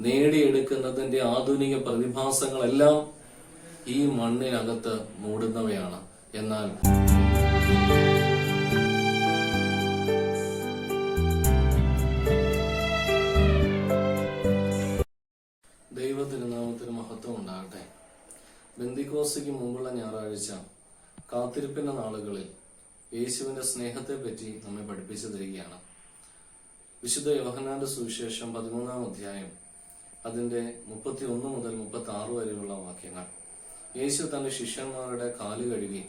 നേടിയെടുക്കുന്നതിന്റെ ആധുനിക പ്രതിഭാസങ്ങളെല്ലാം ഈ മണ്ണിനകത്ത് മൂടുന്നവയാണ്. എന്നാൽ ദൈവത്തിരുനാമത്തിന് മഹത്വം ഉണ്ടാകട്ടെ. ബന്ദിക്കോസയ്ക്ക് മുമ്പുള്ള ഞായറാഴ്ച കാത്തിരിപ്പിന്റെ നാളുകളിൽ യേശുവിന്റെ സ്നേഹത്തെ പറ്റി നമ്മെ പഠിപ്പിച്ചു തരികയാണ്. വിശുദ്ധ യോഹനാന്റെ സുവിശേഷം പതിമൂന്നാം അധ്യായം അതിന്റെ മുപ്പത്തി ഒന്ന് മുതൽ മുപ്പത്തി ആറ് വരെയുള്ള വാക്യങ്ങൾ. യേശു തന്റെ ശിഷ്യന്മാരുടെ കാൽ കഴുകി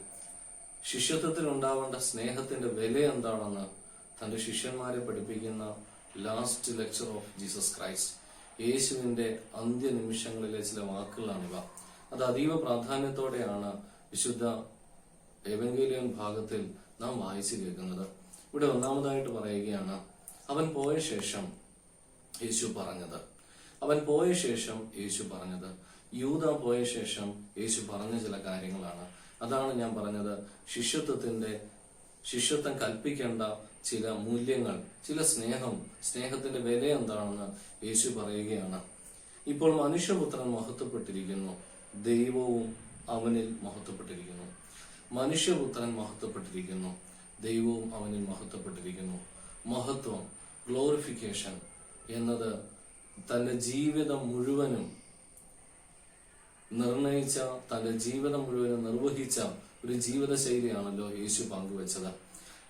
ശിഷ്യത്വത്തിൽ ഉണ്ടാവേണ്ട സ്നേഹത്തിന്റെ വില എന്താണെന്ന് തന്റെ ശിഷ്യന്മാരെ പഠിപ്പിക്കുന്ന last lecture of Jesus Christ യേശുവിന്റെ അന്ത്യനിമിഷങ്ങളിലെ ചില വാക്കുകളാണിവ. അത് അതീവ പ്രാധാന്യത്തോടെയാണ് വിശുദ്ധ എവങ്കേലിയൻ ഭാഗത്തിൽ നാം വായിച്ചു കേൾക്കുന്നത്. ഇവിടെ ഒന്നാമതായിട്ട് പറയുകയാണ് അവൻ പോയ ശേഷം യേശു പറഞ്ഞത് അവൻ പോയ ശേഷം യേശു പറഞ്ഞത് യൂത പോയ ശേഷം യേശു പറഞ്ഞ ചില കാര്യങ്ങളാണ്. അതാണ് ഞാൻ പറഞ്ഞത്. ശിഷ്യത്വത്തിന്റെ ശിഷ്യത്വം കൽപ്പിക്കേണ്ട ചില മൂല്യങ്ങൾ ചില സ്നേഹം സ്നേഹത്തിന്റെ വില എന്താണെന്ന് യേശു പറയുകയാണ്. ഇപ്പോൾ മനുഷ്യപുത്രൻ മഹത്വപ്പെട്ടിരിക്കുന്നു. ദൈവവും അവനിൽ മഹത്വപ്പെട്ടിരിക്കുന്നു. മനുഷ്യപുത്രൻ മഹത്വപ്പെട്ടിരിക്കുന്നു. ദൈവവും അവനിൽ മഹത്വപ്പെട്ടിരിക്കുന്നു. മഹത്വം ഗ്ലോറിഫിക്കേഷൻ എന്നത് തന്റെ ജീവിതം മുഴുവനും നിർണയിച്ച തന്റെ ജീവിതം മുഴുവനും നിർവഹിച്ച ഒരു ജീവിതശൈലിയാണല്ലോ യേശു പങ്കുവച്ചത്.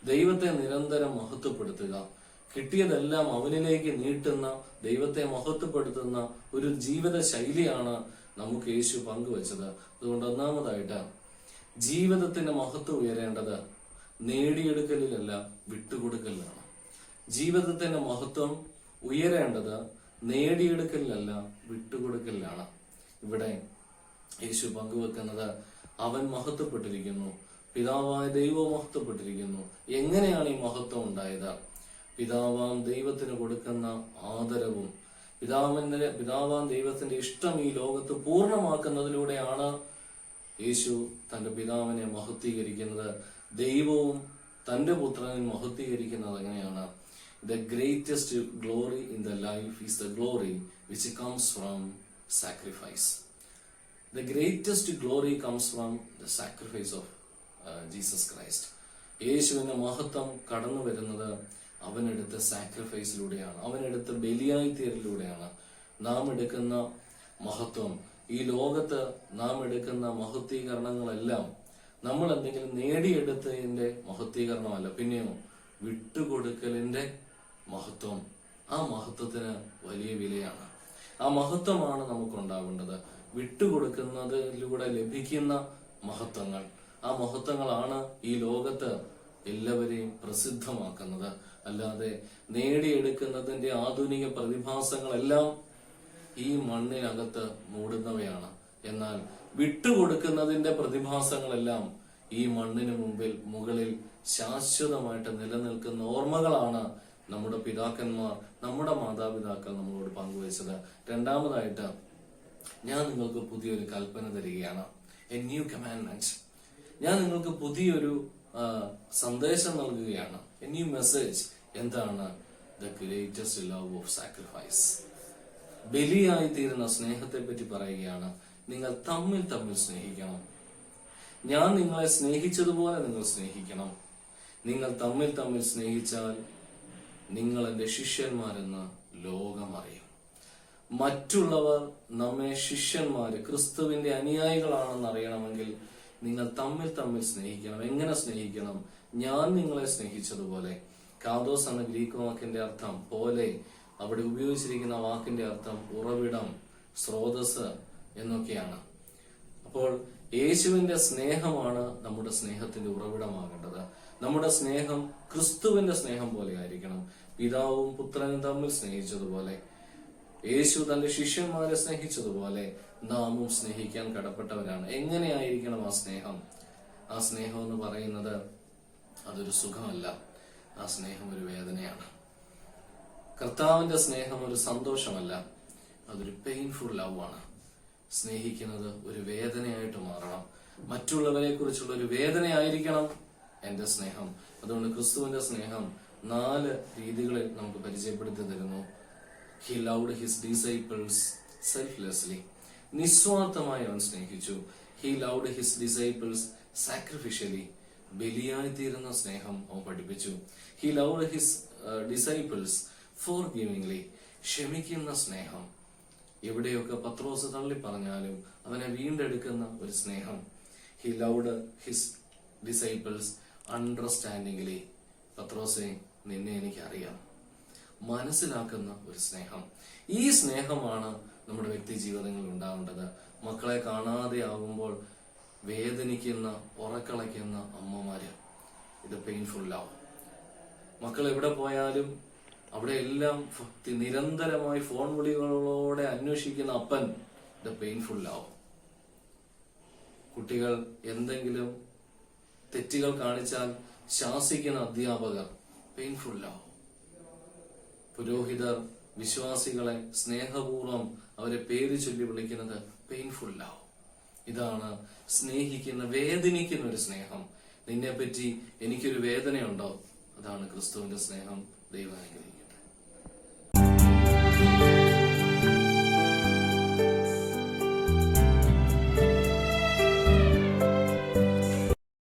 ദൈവത്തെ നിരന്തരം മഹത്വപ്പെടുത്തുക കിട്ടിയതെല്ലാം അവനിലേക്ക് നീട്ടുന്ന ദൈവത്തെ മഹത്വപ്പെടുത്തുന്ന ഒരു ജീവിത ശൈലിയാണ് നമുക്ക് യേശു പങ്കുവച്ചത്. അതുകൊണ്ട് ഒന്നാമതായിട്ട് ജീവിതത്തിന്റെ മഹത്വം ഉയരേണ്ടത് നേടിയെടുക്കലിലല്ല വിട്ടുകൊടുക്കലിലാണ്. ജീവിതത്തിന്റെ മഹത്വം ഉയരേണ്ടത് നേടിയെടുക്കലിലല്ല വിട്ടുകൊടുക്കലിലാണ്. ഇവിടെ യേശു പങ്കുവെക്കുന്നത് അവൻ മഹത്വപ്പെട്ടിരിക്കുന്നു പിതാവായ ദൈവം മഹത്വപ്പെട്ടിരിക്കുന്നു. എങ്ങനെയാണ് ഈ മഹത്വം ഉണ്ടായത്? പിതാവാം ദൈവത്തിന് കൊടുക്കുന്ന ആദരവും പിതാവിന്റെ പിതാവാം ദൈവത്തിന്റെ ഇഷ്ടം ഈ ലോകത്ത് പൂർണമാക്കുന്നതിലൂടെയാണ് യേശു തന്റെ പിതാവിനെ മഹത്വീകരിക്കുന്നത്. ദൈവവും തന്റെ പുത്രനെ മഹത്വീകരിക്കുന്നത് എങ്ങനെയാണ്? The greatest glory in the life is the glory which comes from sacrifice the greatest glory comes from the sacrifice of Jesus Christ യേശുവിന്റെ മഹത്വം കടന്നു വരുന്നത് അവനെടുത്ത സാക്രിഫൈസിലൂടെയാണ് അവനെടുത്ത ബലിയായി തീരലിലൂടെയാണ്. നാം എടുക്കുന്ന മഹത്വം. ഈ ലോകത്ത് നാം എടുക്കുന്ന മഹത്വീകരണങ്ങളെല്ലാം നമ്മൾ എന്തെങ്കിലും നേടിയെടുത്തതിന്റെ മഹത്വീകരണമല്ല. പിന്നെയോ വിട്ടുകൊടുക്കലിന്റെ മഹത്വം. ആ മഹത്വത്തിന് വലിയ വിലയാണ്. ആ മഹത്വമാണ് നമുക്കുണ്ടാവേണ്ടത്. വിട്ടുകൊടുക്കുന്നതിലൂടെ ലഭിക്കുന്ന മഹത്വങ്ങൾ. ആ മഹത്വങ്ങളാണ് ഈ ലോകത്ത് എല്ലാവരെയും പ്രസിദ്ധമാക്കുന്നത്. അല്ലാതെ നേടിയെടുക്കുന്നതിന്റെ ആധുനിക പ്രതിഭാസങ്ങളെല്ലാം ഈ മണ്ണിനകത്ത് മൂടുന്നവയാണ്. എന്നാൽ വിട്ടുകൊടുക്കുന്നതിന്റെ പ്രതിഭാസങ്ങളെല്ലാം ഈ മണ്ണിന് മുമ്പിൽ മുകളിൽ ശാശ്വതമായിട്ട് നിലനിൽക്കുന്ന ഓർമ്മകളാണ് നമ്മുടെ പിതാക്കന്മാർ നമ്മുടെ മാതാപിതാക്കൾ നമ്മളോട് പങ്കുവച്ചത്. രണ്ടാമതായിട്ട് ഞാൻ നിങ്ങൾക്ക് പുതിയൊരു കൽപ്പന തരികയാണ്. എ ന്യൂ കമാൻഡ്മെന്റ് ഞാൻ നിങ്ങൾക്ക് പുതിയൊരു സന്ദേശം നൽകുകയാണ്. എ ന്യൂ മെസ്സേജ് എന്താണ്? The greatest love of sacrifice ബലിയായി തീരുന്ന സ്നേഹത്തെ പറ്റി പറയുകയാണ്. നിങ്ങൾ തമ്മിൽ തമ്മിൽ സ്നേഹിക്കണം. ഞാൻ നിങ്ങളെ സ്നേഹിച്ചതുപോലെ നിങ്ങൾ സ്നേഹിക്കണം. നിങ്ങൾ തമ്മിൽ തമ്മിൽ സ്നേഹിച്ചാൽ നിങ്ങൾ എന്റെ ശിഷ്യന്മാരെന്ന് ലോകമറിയും മറ്റുള്ളവർ നമ്മെ ശിഷ്യന്മാര് ക്രിസ്തുവിന്റെ അനുയായികളാണെന്ന് അറിയണമെങ്കിൽ നിങ്ങൾ തമ്മിൽ തമ്മിൽ സ്നേഹിക്കണം. എങ്ങനെ സ്നേഹിക്കണം? ഞാൻ നിങ്ങളെ സ്നേഹിച്ചതുപോലെ. കാതോസ് എന്ന ഗ്രീക്ക് വാക്കിന്റെ അർത്ഥം പോലെ അവിടെ ഉപയോഗിച്ചിരിക്കുന്ന വാക്കിന്റെ അർത്ഥം ഉറവിടം സ്രോതസ് എന്നൊക്കെയാണ്. അപ്പോൾ യേശുവിന്റെ സ്നേഹമാണ് നമ്മുടെ സ്നേഹത്തിന്റെ ഉറവിടമാകേണ്ടത്. നമ്മുടെ സ്നേഹം ക്രിസ്തുവിന്റെ സ്നേഹം പോലെ ആയിരിക്കണം. പിതാവും പുത്രനും തമ്മിൽ സ്നേഹിച്ചതുപോലെ യേശു തന്റെ ശിഷ്യന്മാരെ സ്നേഹിച്ചതുപോലെ നാമും സ്നേഹിക്കാൻ കടപ്പെട്ടവരാണ്. എങ്ങനെയായിരിക്കണം ആ സ്നേഹം? ആ സ്നേഹം എന്ന് പറയുന്നത് അതൊരു സുഖമല്ല. ആ സ്നേഹം ഒരു വേദനയാണ്. കർത്താവിന്റെ സ്നേഹം ഒരു സന്തോഷമല്ല. അതൊരു പെയിൻഫുൾ ലവ് ആണ്. സ്നേഹിക്കുന്നത് ഒരു വേദനയായിട്ട് മാറണം. മറ്റുള്ളവരെ കുറിച്ചുള്ള ഒരു വേദനയായിരിക്കണം എന്റെ സ്നേഹം. അതുകൊണ്ട് ക്രിസ്തുവിന്റെ സ്നേഹം നാല് രീതികളിൽ നമുക്ക് പരിചയപ്പെടുത്തി തരുന്നു. He loved his disciples selflessly നിസ്വാർത്ഥമായി അവൻ സ്നേഹിച്ചു. He loved his disciples sacrificially ബലിയായി തീരുന്ന സ്നേഹം അവൻ പഠിപ്പിച്ചു. He loved his disciples forgivingly ക്ഷമിക്കുന്ന സ്നേഹം. എവിടെയൊക്കെ പത്രോസ് തള്ളി പറഞ്ഞാലും അവനെ വീണ്ടെടുക്കുന്ന ഒരു സ്നേഹം. ഹി ലൗഡ് ഹിസ് ഡിസൈപ്പിൾസ് അണ്ടർസ്റ്റാൻഡിങ്ങിലെ പത്രോസെ നിന്നെ എനിക്ക് അറിയാം മനസ്സിലാക്കുന്ന ഒരു സ്നേഹം. ഈ സ്നേഹമാണ് നമ്മുടെ വ്യക്തി ജീവിതങ്ങളിൽ ഉണ്ടാവേണ്ടത്. മക്കളെ കാണാതെ ആകുമ്പോൾ വേദനിക്കുന്ന ഉറക്കളയ്ക്കുന്ന അമ്മമാര്. ഇത് പെയിൻഫുൾ ലവ് മക്കൾ എവിടെ പോയാലും അവിടെ എല്ലാം നിരന്തരമായി ഫോൺ വിളികളോടെ അന്വേഷിക്കുന്ന പെയിൻഫുൾ ലവ്. കുട്ടികൾ എന്തെങ്കിലും തെറ്റുകൾ കാണിച്ചാൽ ശാസിക്കുന്ന അധ്യാപകർ ലവ്. പുരോഹിതർ വിശ്വാസികളെ സ്നേഹപൂർവം അവരെ പേര് ചൊല്ലി വിളിക്കുന്നത് പെയിൻഫുൾ ലവ്. ഇതാണ് സ്നേഹിക്കുന്ന വേദനിക്കുന്ന ഒരു സ്നേഹം. നിന്നെപ്പറ്റി എനിക്കൊരു വേദനയുണ്ടോ? അതാണ് ക്രിസ്തുവിന്റെ സ്നേഹം ദൈവം അനുഗ്രഹിക്കും